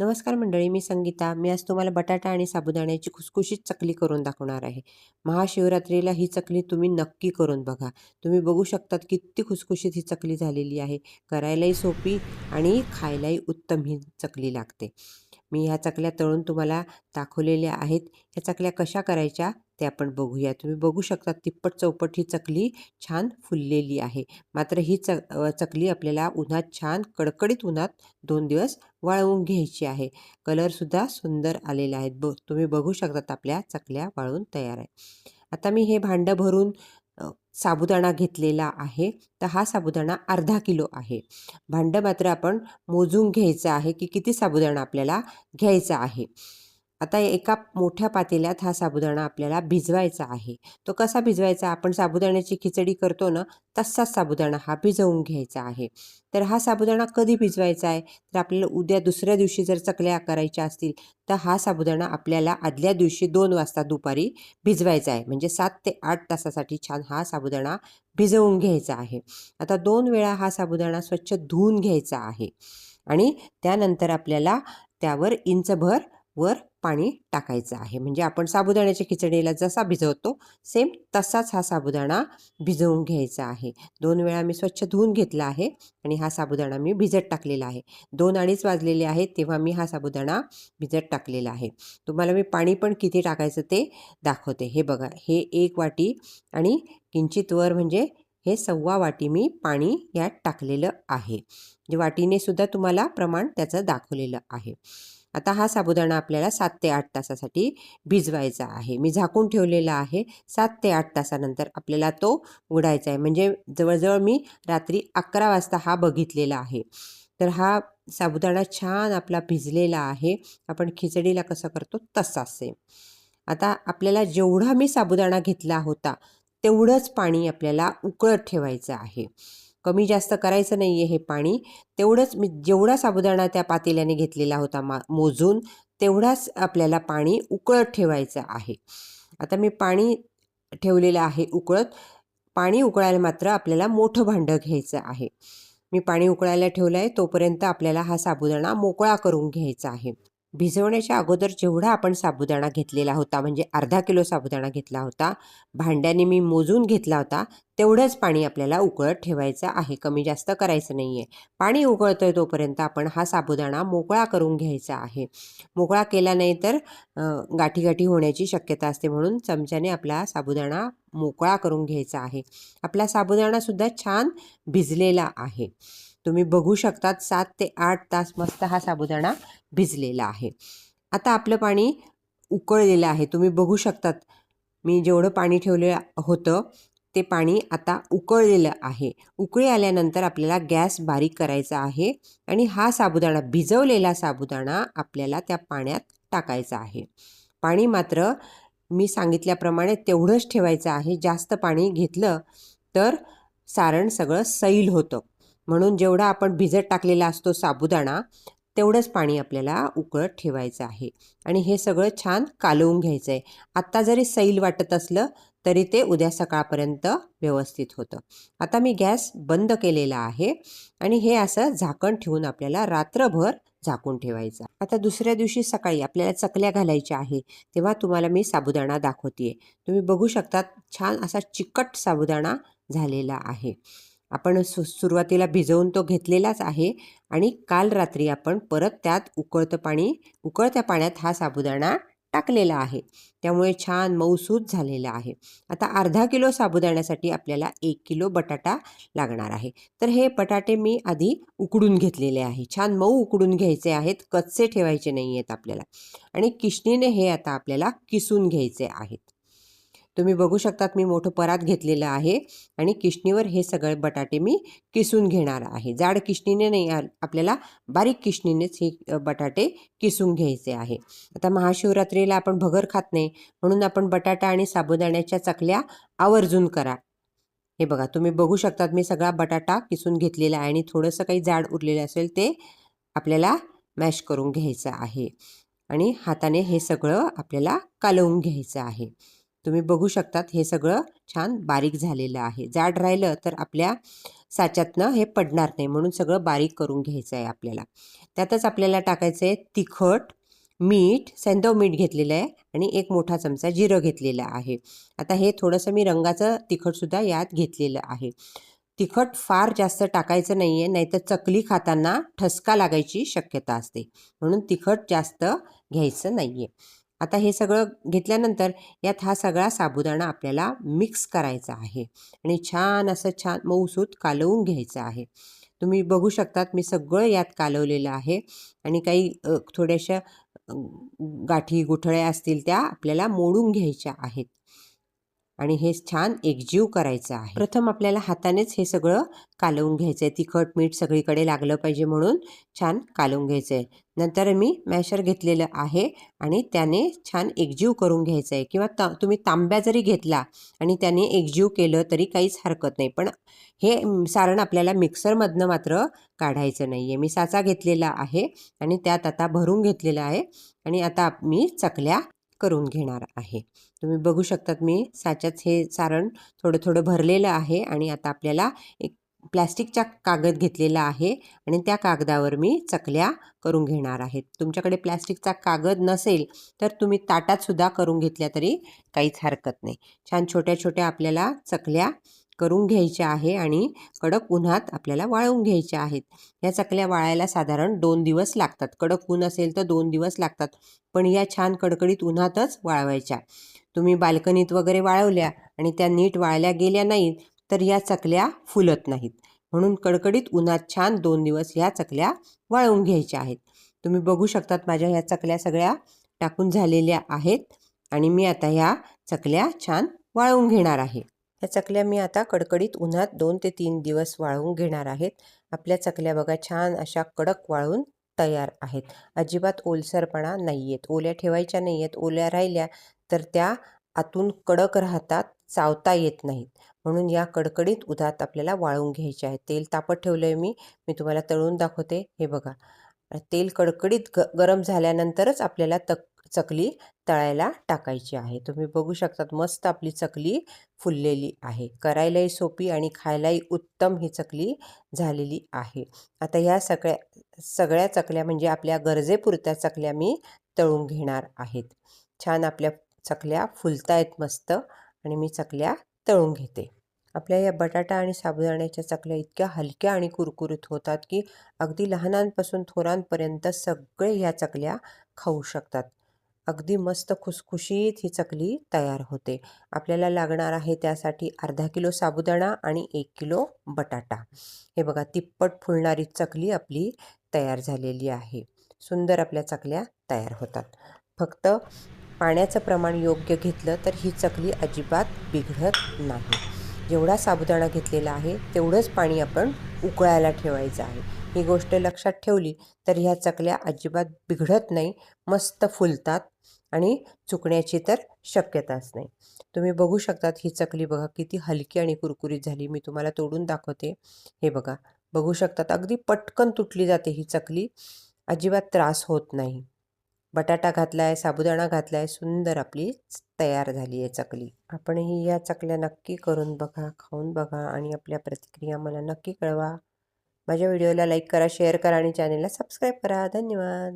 नमस्कार मंडळी मी संगीता. मी आज तुम्हाला बटाटा आणि साबुदाण्याची खुसखुशीत चकली करून दाखवणार आहे. महाशिवरात्रीला ही चकली तुम्ही नक्की करून बघा. तुम्ही बघू शकतात किती खुसखुशीत ही चकली झालेली आहे. करायलाही सोपी आणि खायलाही उत्तम ही चकली लागते. मी ह्या चकल्या तळून तुम्हाला दाखवलेल्या आहेत. ह्या चकल्या कशा करायच्या? ते आपण बघूया. तुम्ही बघू शकता तिप्पट चौपट ही चकली छान फुललेली आहे. मात्र ही च चकली आपल्याला उन्हात छान कडकडीत उन्हात दोन दिवस वाळवून घ्यायची आहे. कलरसुद्धा सुंदर आलेले आहेत ब तुम्ही बघू शकतात आपल्या चकल्या वाळून तयार आहे आता मी हे भांडं भरून साबुदाणा घेतलेला आहे. तर हा साबुदाणा अर्धा किलो आहे. भांडं मात्र आपण मोजून घ्यायचं आहे की किती साबुदाणा आपल्याला घ्यायचा आहे. आता एका मोठ्या पातेल्यात हा साबुदाणा आपल्याला भिजवायचा आहे. तो कसा भिजवायचा? आपण साबुदाण्याची खिचडी करतो ना तसाच साबुदाणा हा भिजवून घ्यायचा आहे. तर हा साबुदाणा कधी भिजवायचा आहे? तर आपल्याला उद्या दुसऱ्या दिवशी जर चकल्या करायच्या असतील तर हा साबुदाणा आपल्याला आदल्या दिवशी दोन वाजता दुपारी भिजवायचा आहे. म्हणजे सात ते आठ तासासाठी छान हा साबुदाणा भिजवून घ्यायचा आहे. आता दोन वेळा हा साबुदाणा स्वच्छ धुवून घ्यायचा आहे. आणि त्यानंतर आपल्याला त्यावर इंचभर वर पाणी टाकायचं आहे. म्हणजे आपण साबुदाण्याच्या खिचडीला जसा भिजवतो सेम तसाच हा साबुदाणा भिजवून घ्यायचा आहे. दोन वेळा मी स्वच्छ धुवून घेतला आहे आणि हा साबुदाणा मी भिजत टाकलेला आहे. दोन अडीच वाजलेले आहेत तेव्हा मी हा साबुदाणा भिजत टाकलेला आहे. तुम्हाला मी पाणी पण किती टाकायचं ते दाखवते. हे बघा हे एक वाटी आणि किंचित वर म्हणजे हे सव्वा वाटी मी पाणी यात टाकलेलं आहे. म्हणजे वाटीने सुद्धा तुम्हाला प्रमाण त्याचं दाखवलेलं आहे. आता हा साबुदाणा आपल्याला सात ते आठ तासासाठी भिजवायचा आहे. मी झाकून ठेवलेला आहे. सात ते आठ तासानंतर आपल्याला तो उघडायचा आहे. म्हणजे जवळजवळ मी रात्री अकरा वाजता हा बघितलेला आहे. तर हा साबुदाणा छान आपला भिजलेला आहे. आपण खिचडीला कसं करतो? तसाच सेम आता आपल्याला जेवढा मी साबुदाणा घेतला होता तेवढंच पाणी आपल्याला उकळत ठेवायचं आहे. कमी जास्त करायचं नाही आहे हे पाणी. तेवढंच मी जेवढा साबुदाणा त्या पातेल्याने घेतलेला होता मा मोजून तेवढाच आपल्याला पाणी उकळत ठेवायचं आहे. आता मी पाणी ठेवलेलं आहे उकळत. पाणी उकळायला मात्र आपल्याला मोठं भांडं घ्यायचं आहे. मी पाणी उकळायला ठेवलं आहे तोपर्यंत आपल्याला हा साबुदाणा मोकळा करून घ्यायचा आहे. भिजवण्याच्या अगोदर जेवढा आपण साबुदाणा घेतलेला होता म्हणजे अर्धा किलो साबुदाणा घेतला होता भांड्याने मी मोजून घेतला होता तेवढंच पाणी आपल्याला उकळत ठेवायचं आहे. कमी जास्त करायचं नाही आहे पाणी उकळतं आहे तोपर्यंत आपण हा साबुदाणा मोकळा करून घ्यायचा आहे. मोकळा केला नाही तर गाठी गाठी होण्याची शक्यता असते म्हणून चमच्याने आपला साबुदाणा मोकळा करून घ्यायचा आहे. आपला साबुदाणासुद्धा छान भिजलेला आहे. तुम्ही बघू शकतात सात ते आठ तास मस्त हा साबुदाणा भिजलेला आहे. आता आपलं पाणी उकळलेलं आहे. तुम्ही बघू शकतात मी जेवढं पाणी ठेवलेलं होतं ते पाणी आता उकळलेलं आहे. उकळी आल्यानंतर आपल्याला गॅस बारीक करायचा आहे आणि हा साबुदाणा भिजवलेला साबुदाणा आपल्याला त्या पाण्यात टाकायचा आहे. पाणी मात्र मी सांगितल्याप्रमाणे तेवढंच ठेवायचं आहे. जास्त पाणी घेतलं तर सारण सगळं सैल होतं. म्हणून जेवढा आपण भिजत टाकलेला असतो साबुदाणा तेवढंच पाणी आपल्याला उकळत ठेवायचं आहे. आणि हे सगळं छान कालवून घ्यायचं आहे आत्ता जरी सैल वाटत असलं तरी ते उद्या सकाळपर्यंत व्यवस्थित होतं. आता मी गॅस बंद केलेला आहे आणि हे असं झाकण ठेवून आपल्याला रात्रभर झाकून ठेवायचं आता दुसऱ्या दिवशी सकाळी आपल्याला चकल्या घालायच्या आहे तेव्हा तुम्हाला मी साबुदाणा दाखवते तुम्ही बघू शकतात छान असा चिकट साबुदाणा झालेला आहे. आपण सु सुरुवातीला भिजवून तो घेतलेलाच आहे आणि काल रात्री आपण परत त्यात उकळतं पाणी उकळत्या पाण्यात हा साबुदाणा टाकलेला आहे. त्यामुळे छान मऊसूत झालेला आहे. आता अर्धा किलो साबुदाण्यासाठी आपल्याला एक किलो बटाटा लागणार आहे. तर हे बटाटे मी आधी उकडून घेतलेले आहे. छान मऊ उकडून घ्यायचे आहेत. कच्चे ठेवायचे नाही आहेत आपल्याला. आणि किशनीने हे आता आपल्याला किसून घ्यायचे आहेत. तुम्ही बघू शकतात मी मोठं परात घेतलेलं आहे आणि किशनीवर हे सगळे बटाटे मी किसून घेणार आहे. जाड किशनीने नाही आपल्याला बारीक किशनीनेच हे बटाटे किसून घ्यायचे आहे. आता महाशिवरात्रीला आपण भगर खात नाही म्हणून आपण बटाटा आणि साबुदाण्याच्या चकल्या आवर्जून करा. हे बघा तुम्ही बघू शकतात मी सगळा बटाटा किसून घेतलेला आहे आणि थोडंसं काही जाड उरलेलं असेल ते आपल्याला मॅश करून घ्यायचं आहे. आणि हाताने हे सगळं आपल्याला कालवून घ्यायचं आहे. तुम्ही बघू शकतात हे सगळं छान बारीक झालेलं आहे. जाड राहिलं तर आपल्या साच्यातनं हे पडणार नाही म्हणून सगळं बारीक करून घ्यायचं आहे आपल्याला. त्यातच आपल्याला टाकायचं आहे तिखट मीठ सैंदव मीठ घेतलेलं आहे आणि एक मोठा चमचा जिरं घेतलेलं आहे. आता हे थोडंसं मी रंगाचं तिखटसुद्धा यात घेतलेलं आहे. तिखट फार जास्त टाकायचं नाही आहे नाहीतर चकली खाताना ठसका लागायची शक्यता असते. म्हणून तिखट जास्त घ्यायचं नाही आहे आता हे सगळं घेतल्यानंतर यात हा सगळा साबुदाणा आपल्याला मिक्स करायचा आहे. आणि छान असं छान मऊसूत कालवून घ्यायचं आहे. तुम्ही बघू शकतात मी सगळं यात कालवलेलं आहे. आणि काही थोड्याशा गाठी गुठळ्या असतील त्या आपल्याला मोडून घ्यायच्या आहेत. आणि हे छान एकजीव करायचं आहे. प्रथम आपल्याला हातानेच हे सगळं कालवून घ्यायचं आहे तिखट मीठ सगळीकडे लागलं पाहिजे म्हणून छान कालवून घ्यायचं आहे नंतर मी मॅशर घेतलेलं आहे आणि त्याने छान एकजीव करून घ्यायचं आहे किंवा ता तुम्ही तांब्या जरी घेतला आणि त्याने एकजीव केलं तरी काहीच हरकत नाही. पण हे सारण आपल्याला मिक्सरमधनं मात्र काढायचं नाही आहे मी साचा घेतलेला आहे आणि त्यात आता भरून घेतलेला आहे. आणि आता मी चकल्या करून घेणार आहे. तुम्ही बघू शकतात मी साच्यात हे सारण थोडं थोडं भरलेलं आहे आणि आता आपल्याला एक प्लॅस्टिकचा कागद घेतलेला आहे आणि त्या कागदावर मी चकल्या करून घेणार आहेत तुमच्याकडे प्लॅस्टिकचा कागद नसेल तर तुम्ही ताटातसुद्धा करून घेतल्या तरी काहीच हरकत नाही. छान छोट्या छोट्या आपल्याला चकल्या करून घ्यायच्या आहे आणि कडक उन्हात आपल्याला वाळवून घ्यायच्या आहेत. या चकल्या वाळायला साधारण दोन दिवस लागतात. कडक ऊन असेल तर दोन दिवस लागतात. पण या छान कडकडीत उन्हातच वाळवायच्या. तुम्ही बाल्कनीत वगैरे वाळवल्या आणि त्या नीट वाळल्या गेल्या नाहीत तर या चकल्या फुलत नाहीत. म्हणून कडकडीत उन्हात छान दोन दिवस ह्या चकल्या वाळवून घ्यायच्या आहेत. तुम्ही बघू शकतात माझ्या ह्या चकल्या सगळ्या टाकून झालेल्या आहेत आणि मी आता ह्या चकल्या छान वाळवून घेणार आहे. ह्या चकल्या मी आता कडकडीत उन्हात दोन ते तीन दिवस वाळवून घेणार आहेत. आपल्या चकल्या बघा छान अशा कडक वाळून तयार आहेत. अजिबात ओलसरपणा नाही आहेत ओल्या ठेवायच्या नाही आहेत ओल्या राहिल्या तर त्या आतून कडक राहतात चावता येत नाहीत. म्हणून या कडकडीत उदात आपल्याला वाळवून घ्यायचे आहेत. तेल तापत ठेवलं आहे मी. मी तुम्हाला तळून दाखवते. हे बघा. तेल कडकडीत ग गरम झाल्यानंतरच आपल्याला तक चकली तळायला टाकायची आहे. तुम्ही बघू शकतात मस्त आपली चकली फुललेली आहे. करायलाही सोपी आणि खायलाही उत्तम ही चकली झालेली आहे. आता ह्या सगळ्या सगळ्या चकल्या म्हणजे आपल्या गरजेपुरत्या चकल्या मी तळून घेणार आहेत. छान आपल्या चकल्या फुलतायत मस्त आणि मी चकल्या तळून घेते. आपल्या या बटाटा आणि साबुदाण्याच्या चकल्या इतक्या हलक्या आणि कुरकुरीत होतात की अगदी लहानांपासून थोरांपर्यंत सगळे ह्या चकल्या खाऊ शकतात. अगदी मस्त खुसखुशीत ही चकली तयार होते. आपल्याला लागणार आहे त्यासाठी अर्धा किलो साबुदाणा आणि एक किलो बटाटा. हे बघा तिप्पट फुलणारी चकली आपली तयार झालेली आहे. सुंदर आपल्या चकल्या तयार होतात. फक्त पाण्याचं प्रमाण योग्य घेतलं तर ही चकली अजिबात बिघडत नाही. जेवढा साबुदाणा घेतलेला आहे तेवढंच पाणी आपण उकळायला ठेवायचं आहे. ही गोष्ट लक्षात ठेवली तर ह्या चकल्या अजिबात बिघडत नाही मस्त फुलतात आणि चुकण्याची तर शक्यताच नाही. तुम्ही बघू शकतात ही चकली बघा किती हलकी आणि कुरकुरीत झाली. मी तुम्हाला तोडून दाखवते. हे बघा बघू शकतात. अगदी पटकन तुटली जाते ही चकली. अजिबात त्रास होत नाही. बटाटा घातला आहे साबुदाणा घातला आहे सुंदर आपली तयार झाली आहे चकली. आपणही या चकल्या नक्की करून बघा खाऊन बघा आणि आपल्या प्रतिक्रिया मला नक्की कळवा. माझ्या व्हिडिओला लाईक करा शेअर करा आणि चॅनेलला सबस्क्राईब करा. धन्यवाद.